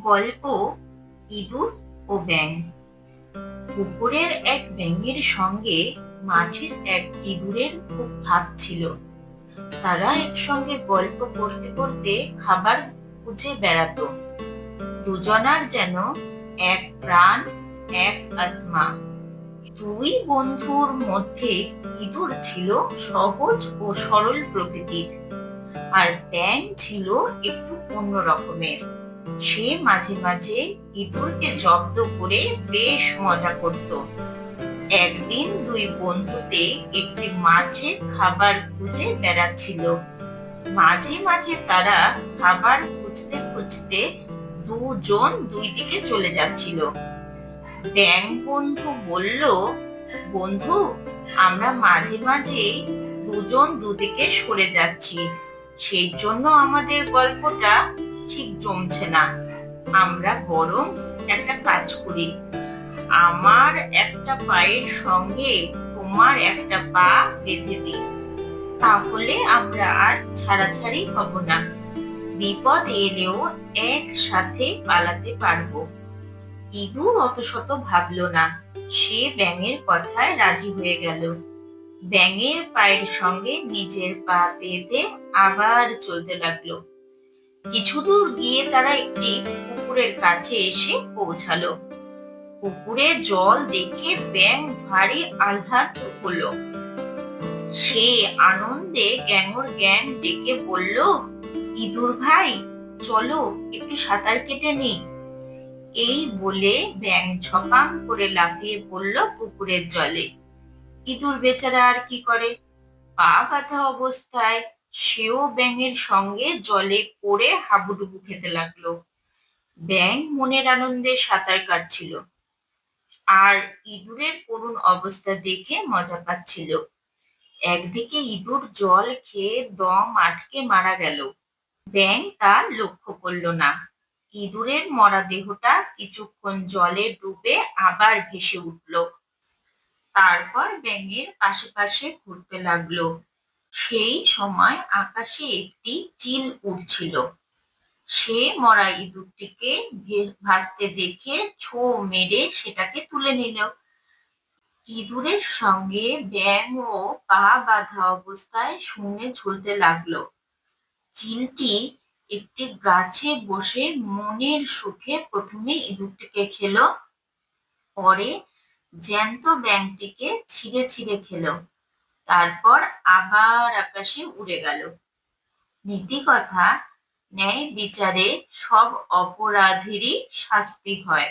গল্প, ইঁদুর ও ব্যাঙ। পুকুরের এক ব্যাঙের সঙ্গে মাঠের এক ইঁদুরের খুব ভাব ছিল। তারা একসঙ্গে গল্প করতে করতে খাবার খুঁজে বেড়াতো। দুজনার যেন এক প্রাণ, এক আত্মা। দুই বন্ধুর মধ্যে ইঁদুর ছিল সহজ ও সরল প্রকৃতির। আর ব্যাঙ ছিল একটু অন্য রকমের সে মাঝে মাঝে ইঁদুরকে জব্দ করে বেশ মজা করত। একদিন দুই বন্ধুতে একটি মাঠে খাবার খুঁজে বেড়াচ্ছিল। মাঝে মাঝে তারা খাবার খুঁজতে খুঁজতে দুজন দুই দিকে চলে যাচ্ছিল। ব্যাং বন্ধু বলল, বন্ধু, আমরা মাঝে মাঝে দুজন দুদিকে সরে যাচ্ছি। সেই জন্য আমাদের গল্পটা ঠিক জমছে না। আমরা বরং একটা কাজ করি। আমার একটা পায়ের সঙ্গে তোমার একটা পা বেঁধে দিই। তাহলে আমরা আর ছাড়াছাড়ি হব না। বিপদ এলেও একসাথে পালাতে পারব। ইঁদুর অত শত ভাবলো না। সে ব্যাঙের কথায় রাজি হয়ে গেল। ব্যাঙের পায়ের সঙ্গে নিজের পা বেঁধে আবার চলতে লাগল। কিছু দূর গিয়ে তারা একটি পুকুরের কাছে এসে পৌঁছালো। পুকুরে জল দেখে ব্যাঙ ভারী আহ্লাদ হলো সে আনন্দে গ্যাঙর গ্যাং ডেকে বলল, ইঁদুর ভাই, চলো একটু সাঁতার কেটে নি এই বলে ব্যাং ছপাং করে লাফিয়ে পড়ল পুকুরের জলে। ইঁদুর বেচারা আর কি করে? পা বাঁধা অবস্থায় সেও ব্যাঙের সঙ্গে জলে পড়ে হাবুডুবু খেতে লাগল। ব্যাং মনের আনন্দে সাঁতার কাটছিল। আর ইঁদুরের করুণ অবস্থা দেখে মজা পাচ্ছিল। একদিকে ইঁদুর জল খেয়ে দম আটকে মারা গেল। ব্যাং তা লক্ষ্য করল না। ইঁদুরের মরা দেহটা কিছুক্ষণ জলে ডুবে আবার ভেসে উঠল। তারপর ব্যাঙের পাশে পাশে ঘুরতে লাগল। সেই সময় আকাশে একটি চিল উড়ছিল। সে মরা ইঁদুরটিকে ভাসতে দেখে ছো মেরে সেটাকে তুলে নিল। ইঁদুরের সঙ্গে ব্যাঙ ও পা বাঁধা অবস্থায় শূন্যে ঝুলতে লাগল। চিলটি একটি গাছে বসে মনের সুখে প্রথমে ইঁদুরটিকে খেলো, পরে জ্যান্ত ব্যাঙটিকে ছিঁড়ে ছিঁড়ে খেলো। তারপর আবার আকাশে উড়ে গেল। নীতি কথা ন্যায় বিচারে সব অপরাধীরই শাস্তি হয়।